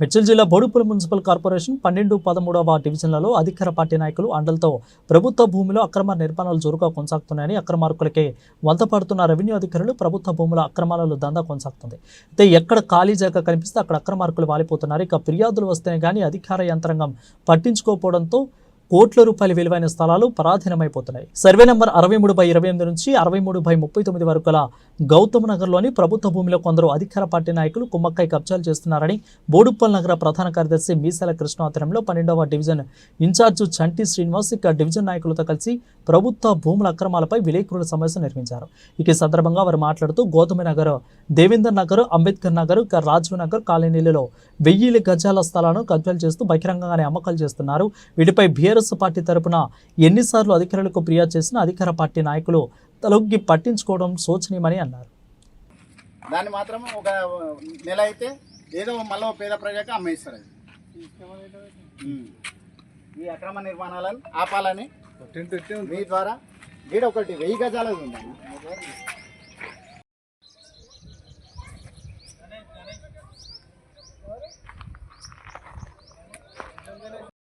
మిర్చిల్ జిల్లా బోడుపుల municipal corporation పన్నెండు పదమూడవ డివిజన్లలో అధికార పార్టీ నాయకులు అండలతో ప్రభుత్వ భూమిలో అక్రమ నిర్మాణాలు జోరుగా కొనసాగుతున్నాయని అక్రమార్కులకే వంత పడుతున్న రెవెన్యూ అధికారులు ప్రభుత్వ భూముల అక్రమాలలో దందా కొనసాగుతుంది. అయితే ఎక్కడ ఖాళీ జాగా కనిపిస్తే అక్కడ అక్రమార్కులు వాలిపోతున్నారు. ఇక ఫిర్యాదులు వస్తేనే కానీ అధికార యంత్రాంగం పట్టించుకోకపోవడంతో కోట్ల రూపాయల విలువైన స్థలాలు పరాధీనమైపోతున్నాయి. సర్వే నెంబర్ అరవై మూడు బై ఇరవై ఎనిమిది నుంచి అరవై మూడు బై ముప్పై తొమ్మిది వరకు గల గౌతమ్ నగర్లోని ప్రభుత్వ భూమిలో కొందరు అధికార పార్టీ నాయకులు కుమ్మక్కై కబ్జాలు చేస్తున్నారని బోడుప్పల్ నగర ప్రధాన కార్యదర్శి మీసాల కృష్ణ ఆధ్వర్యంలో పన్నెండవ డివిజన్ ఇన్ఛార్జ్ చంటి శ్రీనివాస్ ఇక డివిజన్ నాయకులతో కలిసి ప్రభుత్వ భూముల అక్రమాలపై విలేకరుల సమావేశం నిర్వహించారు. ఇక ఈ సందర్భంగా వారు మాట్లాడుతూ గౌతమి నగర్ దేవేందర్ నగర్ అంబేద్కర్ నగర్ ఇక రాజీవ్ నగర్ కాలనీలలో వెయ్యి గజాల స్థలాలను కబ్జాలు చేస్తూ బహిరంగంగానే అమ్మకాలు చేస్తున్నారు. వీటిపై బీఆర్ఎస్ పార్టీ తరపున ఎన్నిసార్లు అధికారులకు ఫిర్యాదు చేసినా అధికార పార్టీ నాయకులు తలొగ్గి పట్టించుకోవడం శోచనీయమని అన్నారు. దాన్ని మాత్రం ఒక నెల అయితే ఏదో మళ్ళీ పేద ప్రజలకు అమ్మేస్తారు అది. ఈ అక్రమ నిర్మాణాలను ఆపాలని మీ ద్వారా గీడ ఒకటి వెయ్యి గజాలది ఉంది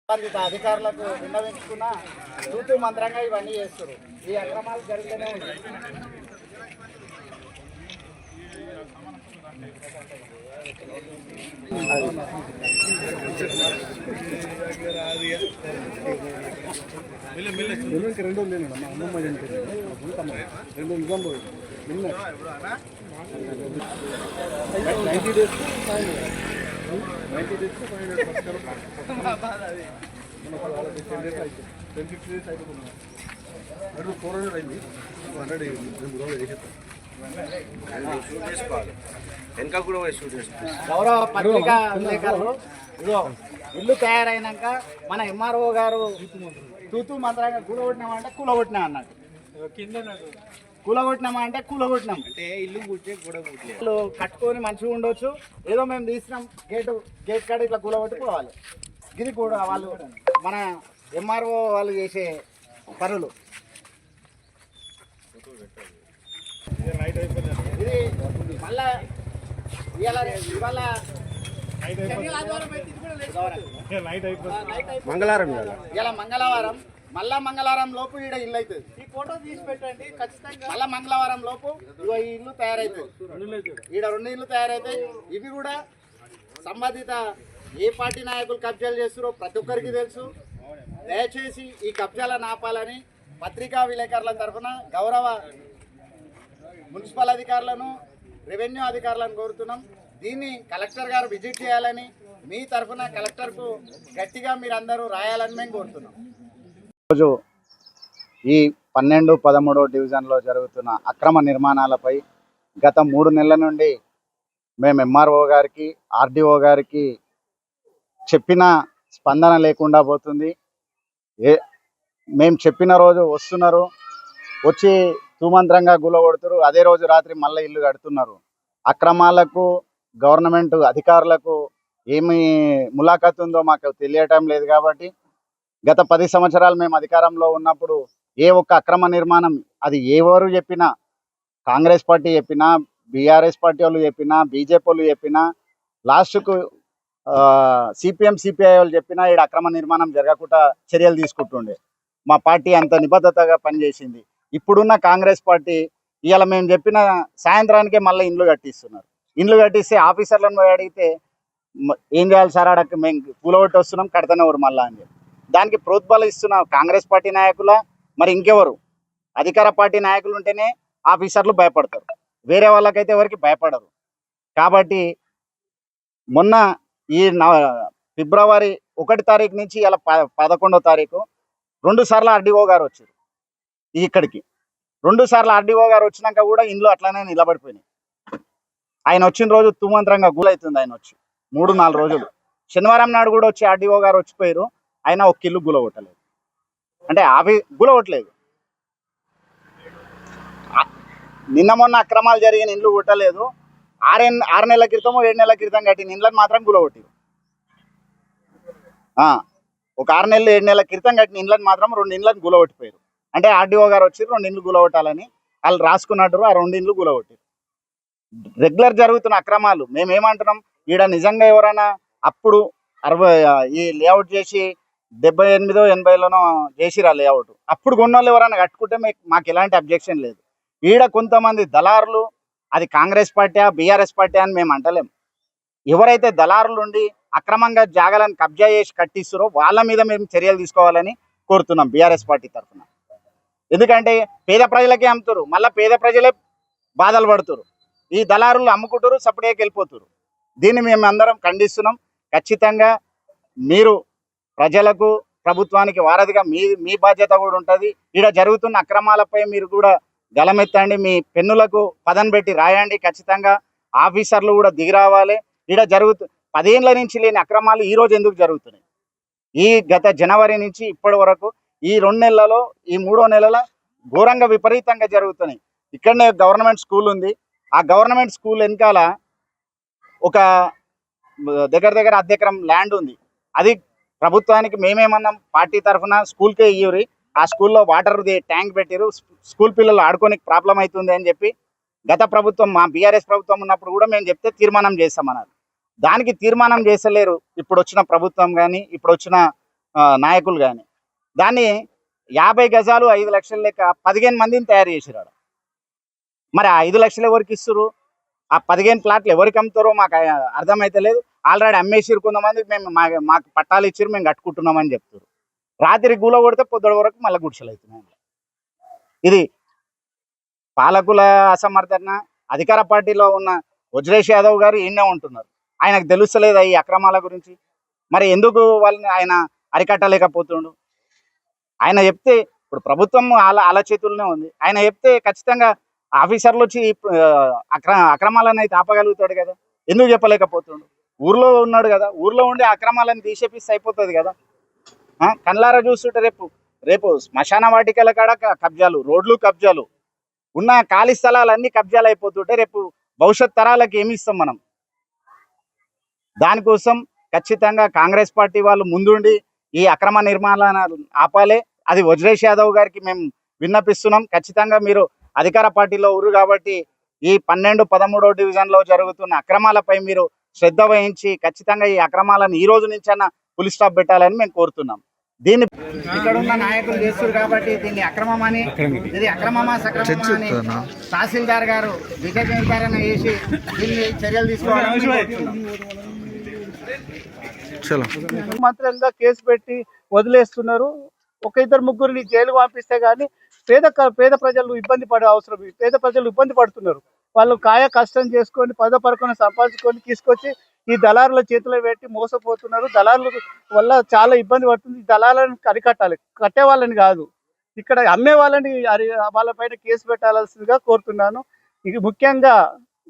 సంబంధిత అధికారులకు విన్నవించుకున్న తూతు మంత్రంగా ఇవన్నీ చేస్తారు ఈ అక్రమాలు జరుగుతూనే రెండు రోజులు మా అమ్మమ్మ చనిపోయింది రెండు రోజులు నిన్న నైంటీ డేస్ ఫోర్ హండ్రెడ్ అయింది హండ్రెడ్ చేసేస్తాం వెనక కూడా గౌరవ పత్రికా ఇల్లు తయారైనాక మన ఎంఆర్ఓ గారు తూతూ మంత్రంగా కూలగొట్టినామంటే కూలగొట్టినా అన్నాడు. కూలగొట్టినామా అంటే కూలగొట్టినాం. అంటే ఇల్లు కూర్చే కూడా వాళ్ళు కట్టుకొని మంచిగా ఉండొచ్చు. ఏదో మేము తీసినాం గేటు గేట్ కాడ ఇట్లా కూలగొట్టి పోవాలి. ఇది కూడా వాళ్ళు మన ఎంఆర్ఓ వాళ్ళు చేసే పనులు. ఇది మళ్ళా ఇవాళ. మంగళవారం ఇలా మంగళవారం. మళ్ళా మంగళవారం లోపు ఈడ ఇల్లు అవుతుంది ఫోటో తీసి పెట్టండి ఖచ్చితంగా. మళ్ళా మంగళవారం లోపు ఇగో ఈ ఇల్లు తయారైతుంది ఈడ రెండు ఇల్లు తయారైతాయి ఇవి కూడా సంబంధిత ఏ పార్టీ నాయకులు కబ్జాలు చేస్తారో ప్రతి ఒక్కరికి తెలుసు. దయచేసి ఈ కబ్జాలను ఆపాలని పత్రికా విలేకరుల తరఫున గౌరవ మున్సిపల్ అధికారులను రెవెన్యూ అధికారులను కోరుతున్నాం. దీన్ని కలెక్టర్ గారు విజిట్ చేయాలని మీ తరఫున కలెక్టర్కు గట్టిగా మీరు అందరూ రాయాలని మేము కోరుతున్నాం. రోజు ఈ పన్నెండు పదమూడో డివిజన్లో జరుగుతున్న అక్రమ నిర్మాణాలపై గత మూడు నెలల నుండి మేము ఎంఆర్ఓ గారికి ఆర్డీఓ గారికి చెప్పిన స్పందన లేకుండా పోతుంది. ఏ మేము చెప్పిన రోజు వస్తున్నారు. వచ్చి తూమంత్రంగా గులగొడుతురు. అదే రోజు రాత్రి మళ్ళీ ఇల్లు కడుతున్నారు. అక్రమాలకు గవర్నమెంట్ అధికారులకు ఏమి ములాఖత్ ఉందో మాకు తెలియటం లేదు కాబట్టి గత పది సంవత్సరాలు మేము అధికారంలో ఉన్నప్పుడు ఏ ఒక్క అక్రమ నిర్మాణం అది ఎవరు చెప్పినా కాంగ్రెస్ పార్టీ చెప్పినా బీఆర్ఎస్ పార్టీ వాళ్ళు చెప్పినా బీజేపీ వాళ్ళు చెప్పినా లాస్ట్కు సిపిఎం సిపిఐ వాళ్ళు చెప్పినా ఇక్కడ అక్రమ నిర్మాణం జరగకుండా చర్యలు తీసుకుంటుండే. మా పార్టీ అంత నిబద్ధతగా పనిచేసింది. ఇప్పుడున్న కాంగ్రెస్ పార్టీ ఇవాళ మేము చెప్పిన సాయంత్రానికే మళ్ళీ ఇండ్లు కట్టిస్తున్నారు. ఇండ్లు కట్టిస్తే ఆఫీసర్లను పోయి అడిగితే ఏం చేయాలి సార్ అడగ మేము కూలగొట్టి వస్తున్నాం కడతనే ఊరు మళ్ళా అని చెప్పి. దానికి ప్రోత్బలం ఇస్తున్న కాంగ్రెస్ పార్టీ నాయకుల మరి ఇంకెవరు? అధికార పార్టీ నాయకులు ఉంటేనే ఆఫీసర్లు భయపడతారు. వేరే వాళ్ళకైతే ఎవరికి భయపడరు. కాబట్టి మొన్న ఈ ఫిబ్రవరి ఒకటి తారీఖు నుంచి ఇలా పదకొండో తారీఖు రెండు సార్లు ఆర్డీఓ గారు వచ్చారు ఇక్కడికి. రెండు సార్లు ఆర్డీఓ గారు వచ్చినాక కూడా ఇందులో అట్లానే నిలబడిపోయినాయి. ఆయన వచ్చిన రోజు తుమంత్రంగా గులవుతుంది ఆయన వచ్చి. మూడు నాలుగు రోజులు. శనివారం నాడు కూడా వచ్చి ఆర్డీఓ గారు వచ్చిపోయారు. ఆయన ఒక ఇల్లు గులగొట్టలేదు. అంటే ఆఫీస్ గులగొట్టలేదు ఆ- నిన్న మొన్న అక్రమాలు జరిగిన ఇండ్లు కొట్టలేదు. ఆరే ఆరు నెలల క్రితం ఏడు నెలల క్రితం కట్టిన ఇండ్లను మాత్రం గులగొట్టారు ఆ, ఒక ఆరు నెలలు ఏడు నెలల క్రితం కట్టిన ఇండ్లను మాత్రం రెండు ఇండ్లను గులగొట్టిపోయారు అంటే ఆర్డీఓ గారు వచ్చి రెండు ఇండ్లు గులగొట్టాలని వాళ్ళు రాసుకున్నట్టు ఆ రెండు ఇండ్లు గులగొట్టారు రెగ్యులర్ జరుగుతున్న అక్రమాలు. మేమేమంటున్నాం ఈడ నిజంగా ఎవరైనా అప్పుడు అరవై ఈ లేఅవుట్ చేసి డెబ్బై ఎనిమిదో ఎనభైలోనో చేసిరా లేఅవుట్ అప్పుడు కొన్నోళ్ళు ఎవరైనా కట్టుకుంటే మీకు మాకు ఎలాంటి అబ్జెక్షన్ లేదు. ఈడ కొంతమంది దళారులు అది కాంగ్రెస్ పార్టీ బీఆర్ఎస్ పార్టీ అని మేము అంటలేం. ఎవరైతే దళారులు ఉండి అక్రమంగా జాగాలను కబ్జా చేసి కట్టిస్తారో వాళ్ళ మీద మేము చర్యలు తీసుకోవాలని కోరుతున్నాం బీఆర్ఎస్ పార్టీ తరఫున. ఎందుకంటే పేద ప్రజలకే అమ్ముతారు మళ్ళీ పేద ప్రజలే బాధలు పడుతురు. ఈ దళారులు అమ్ముకుంటారు సపరేట్గా వెళ్ళిపోతారు. దీన్ని మేము అందరం ఖండిస్తున్నాం. ఖచ్చితంగా మీరు ప్రజలకు ప్రభుత్వానికి వారధిగా మీ మీ బాధ్యత కూడా ఉంటుంది. ఈడ జరుగుతున్న అక్రమాలపై మీరు కూడా గలమెత్తండి. మీ పెన్నులకు పదం పెట్టి రాయండి. ఖచ్చితంగా ఆఫీసర్లు కూడా దిగిరావాలి ఇక్కడ ఈడ జరుగుతు పదేళ్ళ నుంచి లేని అక్రమాలు ఈ రోజు ఎందుకు జరుగుతున్నాయి? ఈ గత జనవరి నుంచి ఇప్పటి వరకు ఈ రెండు నెలలలో ఈ మూడో నెలల ఘోరంగా విపరీతంగా జరుగుతున్నాయి. ఇక్కడనే గవర్నమెంట్ స్కూల్ ఉంది. ఆ గవర్నమెంట్ స్కూల్ వెనకాల ఒక దగ్గర దగ్గర అర్ధ ల్యాండ్ ఉంది. అది ప్రభుత్వానికి మేమేమన్నాం పార్టీ తరఫున స్కూల్కే ఇయ్యూరి. ఆ స్కూల్లో వాటర్ ట్యాంక్ పెట్టిరు. స్కూల్ పిల్లలు ఆడుకోనికి ప్రాబ్లం అవుతుంది అని చెప్పి గత ప్రభుత్వం మా బీఆర్ఎస్ ప్రభుత్వం ఉన్నప్పుడు కూడా మేము చెప్తే తీర్మానం చేస్తామన్నారు. దానికి తీర్మానం చేసలేరు ఇప్పుడు వచ్చిన ప్రభుత్వం కానీ ఇప్పుడు వచ్చిన నాయకులు కానీ దాన్ని యాభై గజాలు ఐదు లక్షల లెక్క పదిహేను మందిని తయారు చేసిరాడు. మరి ఆ ఐదు లక్షలు ఎవరికి ఇస్తారు ఆ పదిహేను ప్లాట్లు ఎవరికి అమ్ముతారో మాకు అర్థమైతే లేదు ఆల్రెడీ అమ్మేసిరు కొంతమంది మేము మా మాకు పట్టాలు ఇచ్చిరు మేము కట్టుకుంటున్నామని చెప్తారు రాత్రి గూల కొడితే పొద్దుడు వరకు మళ్ళీ గుడిసెలు అవుతున్నాయి ఇది పాలకుల అసమర్థన అధికార పార్టీలో ఉన్న వజ్రేష్ యాదవ్ గారు ఈయనే ఉంటున్నారు. ఆయనకు తెలుస్తలేదు ఈ అక్రమాల గురించి? మరి ఎందుకు వాళ్ళని ఆయన అరికట్టలేకపోతుండు? ఆయన చెప్తే ఇప్పుడు ప్రభుత్వం అలా అలా చేతుల్లోనే ఉంది. ఆయన చెప్తే ఖచ్చితంగా ఆఫీసర్లు వచ్చి అక్ర అక్రమాలను అయితే ఆపగలుగుతాడు కదా. ఎందుకు చెప్పలేకపోతుండు? ఊర్లో ఉన్నాడు కదా ఊర్లో ఉండే అక్రమాలను తీసేపిస్తే అయిపోతుంది కదా. కళ్ళారా చూస్తుంటే రేపు రేపు శ్మశాన వాటికల కాడ కబ్జాలు రోడ్లు కబ్జాలు ఉన్న ఖాళీ స్థలాలన్నీ కబ్జాలు అయిపోతుంటే రేపు భవిష్యత్ తరాలకు ఏమి ఇస్తాం మనం? దానికోసం ఖచ్చితంగా కాంగ్రెస్ పార్టీ వాళ్ళు ముందుండి ఈ అక్రమ నిర్మాణాలను ఆపాలి. అది వజ్రేష్ యాదవ్ గారికి మేము విన్నపిస్తున్నాం. ఖచ్చితంగా మీరు అధికార పార్టీలో ఉరు కాబట్టి ఈ పన్నెండు పదమూడో డివిజన్లో జరుగుతున్న అక్రమాలపై మీరు శ్రద్ధ వహించి ఖచ్చితంగా ఈ అక్రమాలను ఈ రోజు నుంచైనా పులి స్టాప్ పెట్టాలని మేము కోరుతున్నాం. దీన్ని ఇక్కడ ఉన్న నాయకులు చేస్తారు కాబట్టి దీన్ని అక్రమం అని ఇది అక్రమమా సక్రమమా అని తహసీల్దార్ గారు నిర్ధారణ చేసి దీన్ని చర్యలు తీసుకోవాలని కోరుతున్నాం. మంత్రంగా కేసు పెట్టి వదిలేస్తున్నారు. ఒక ఇద్దరు ముగ్గురిని జైలు పంపిస్తే గానీ పేద పేద ప్రజలు ఇబ్బంది పడే అవసరం లేదు. పేద ప్రజలు ఇబ్బంది పడుతున్నారు. వాళ్ళు కాయ కష్టం చేసుకొని పద పరకొని సంపాదించుకొని తీసుకొచ్చి ఈ దళారుల చేతిలో పెట్టి మోసపోతున్నారు. దళారుల వల్ల చాలా ఇబ్బంది పడుతుంది. దళారులను దళాలను అరికట్టాలి. కట్టే వాళ్ళని కాదు. ఇక్కడ అమ్మే వాళ్ళని అరి వాళ్ళపైన కేసు పెట్టాల్సిందిగా కోరుతున్నాను. ఇది ముఖ్యంగా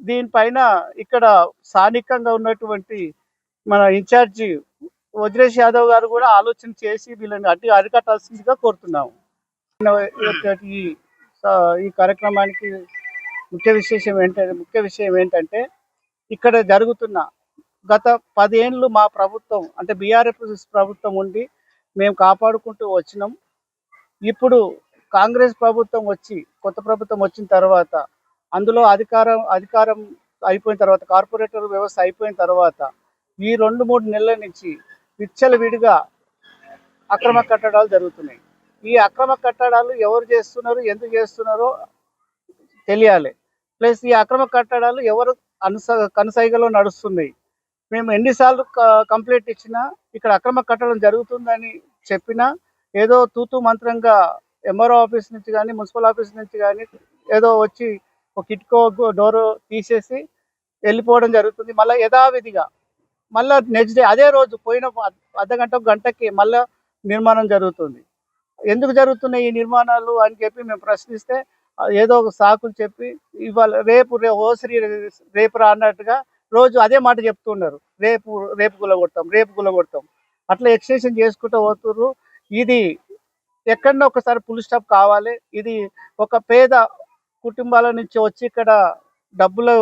దీనిపైన ఇక్కడ స్థానికంగా ఉన్నటువంటి మన ఇన్ఛార్జి వజ్రేష్ యాదవ్ గారు కూడా ఆలోచన చేసి వీళ్ళని అడ్డు అరికట్టాల్సిందిగా కోరుతున్నాము. ఈ కార్యక్రమానికి ముఖ్య విశేషం ఏంటంటే ముఖ్య విషయం ఏంటంటే ఇక్కడ జరుగుతున్న గత పదేళ్ళు మా ప్రభుత్వం అంటే బీఆర్ఎస్ ప్రభుత్వం ఉండి మేము కాపాడుకుంటూ వచ్చినాం. ఇప్పుడు కాంగ్రెస్ ప్రభుత్వం వచ్చి కొత్త ప్రభుత్వం వచ్చిన తర్వాత అందులో అధికారం అధికారం అయిపోయిన తర్వాత కార్పొరేటర్ వ్యవస్థ అయిపోయిన తర్వాత ఈ రెండు మూడు నెలల నుంచి విచ్చలవిడిగా అక్రమ కట్టడాలు జరుగుతున్నాయి. ఈ అక్రమ కట్టడాలు ఎవరు చేస్తున్నారు ఎందుకు చేస్తున్నారో తెలియాలి. ప్లస్ ఈ అక్రమ కట్టడాలు ఎవరు అనుస కనుసైగలో నడుస్తున్నాయి మేము ఎన్నిసార్లు కంప్లైంట్ ఇచ్చినా ఇక్కడ అక్రమ కట్టడం జరుగుతుందని చెప్పినా ఏదో తూతు మంత్రంగా ఎంఆర్ఓ ఆఫీస్ నుంచి కానీ మున్సిపల్ ఆఫీస్ నుంచి కానీ ఏదో వచ్చి ఒక కిట్కో డోర్ తీసేసి వెళ్ళిపోవడం జరుగుతుంది. మళ్ళీ యథావిధిగా మళ్ళీ నెక్స్ట్ డే అదే రోజు పోయిన అర్ధ- గంటకి మళ్ళీ నిర్మాణం జరుగుతుంది. ఎందుకు జరుగుతున్నాయి ఈ నిర్మాణాలు అని చెప్పి మేము ప్రశ్నిస్తే ఏదో ఒక సాకులు చెప్పి ఇవాళ రేపు ఓసరి రేపు రా అన్నట్టుగా రోజు అదే మాట చెప్తున్నారు. రేపు రేపు గుల కొడతాం రేపు గుల కొడతాం అట్లా ఎక్స్టెన్షన్ చేసుకుంటూ పోతున్నారు ఇది ఎక్కడన్నా ఒకసారి పుల్ స్టాప్ కావాలి. ఇది ఒక పేద కుటుంబాల నుంచి వచ్చి ఇక్కడ డబ్బులు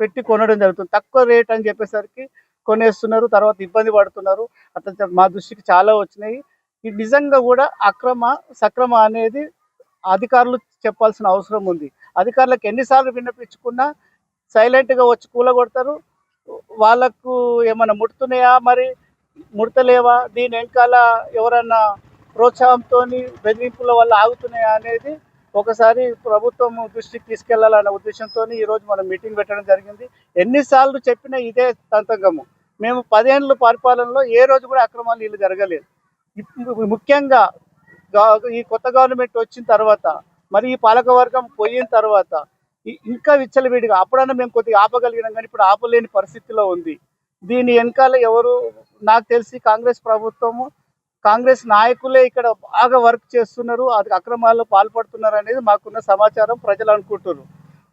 పెట్టి కొనడం జరుగుతుంది. తక్కువ రేట్ అని చెప్పేసరికి కొనేస్తున్నారు. తర్వాత ఇబ్బంది పడుతున్నారు. అట్లా మా దృష్టికి చాలా వచ్చినాయి. ఈ నిజంగా కూడా అక్రమ సక్రమ అనేది అధికారులు చెప్పాల్సిన అవసరం ఉంది. అధికారులకు ఎన్నిసార్లు విన్నపించుకున్నా సైలెంట్గా వచ్చి కూలగొడతారు. వాళ్ళకు ఏమైనా ముడుతున్నాయా మరి? ముడతలేవా? దీని వెనకాల ఎవరన్నా ప్రోత్సాహంతో బెదిరింపుల వల్ల ఆగుతున్నాయా అనేది ఒకసారి ప్రభుత్వం దృష్టికి తీసుకెళ్ళాలనే ఉద్దేశంతో ఈరోజు మనం మీటింగ్ పెట్టడం జరిగింది. ఎన్నిసార్లు చెప్పినా ఇదే తంతంగము మేము పదేళ్ళు పరిపాలనలో ఏ రోజు కూడా అక్రమాలు వీళ్ళు జరగలేదు. ముఖ్యంగా ఈ కొత్త గవర్నమెంట్ వచ్చిన తర్వాత మరి ఈ పాలకవర్గం పోయిన తర్వాత ఇంకా విచ్చలవిడిగా అప్పుడన్నా మేము కొద్దిగా ఆపగలిగినాం కానీ ఇప్పుడు ఆపలేని పరిస్థితిలో ఉంది. దీని వెనకాల ఎవరు నాకు తెలిసి కాంగ్రెస్ ప్రభుత్వము కాంగ్రెస్ నాయకులే ఇక్కడ బాగా వర్క్ చేస్తున్నారు అది అక్రమాల్లో పాల్పడుతున్నారు అనేది మాకున్న సమాచారం ప్రజలు అనుకుంటున్నారు.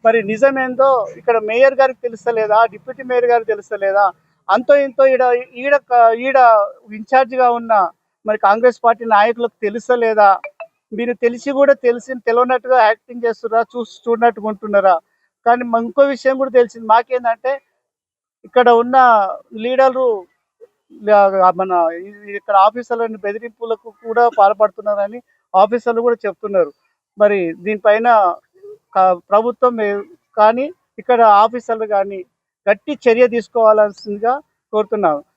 మరి నిజమేందో ఇక్కడ మేయర్ గారికి తెలుస్తలేదా డిప్యూటీ మేయర్ గారికి తెలుస్తలేదా? అంతో ఇంతో ఈడ ఈడ ఈడ ఇన్ఛార్జిగా ఉన్న మరి కాంగ్రెస్ పార్టీ నాయకులకు తెలుసా లేదా? మీరు తెలిసి కూడా తెలిసి తెలియనట్టుగా యాక్టింగ్ చేస్తున్నారా చూసి చూడనట్టుగా ఉంటున్నారా? కానీ మా ఇంకో విషయం కూడా తెలిసింది. మాకేందంటే ఇక్కడ ఉన్న లీడర్లు మన ఇక్కడ ఆఫీసర్లని బెదిరింపులకు కూడా పాల్పడుతున్నారని ఆఫీసర్లు కూడా చెప్తున్నారు. మరి దీనిపైన ప్రభుత్వం కానీ ఇక్కడ ఆఫీసర్లు కానీ గట్టి చర్య తీసుకోవాల్సిందిగా కోరుతున్నాను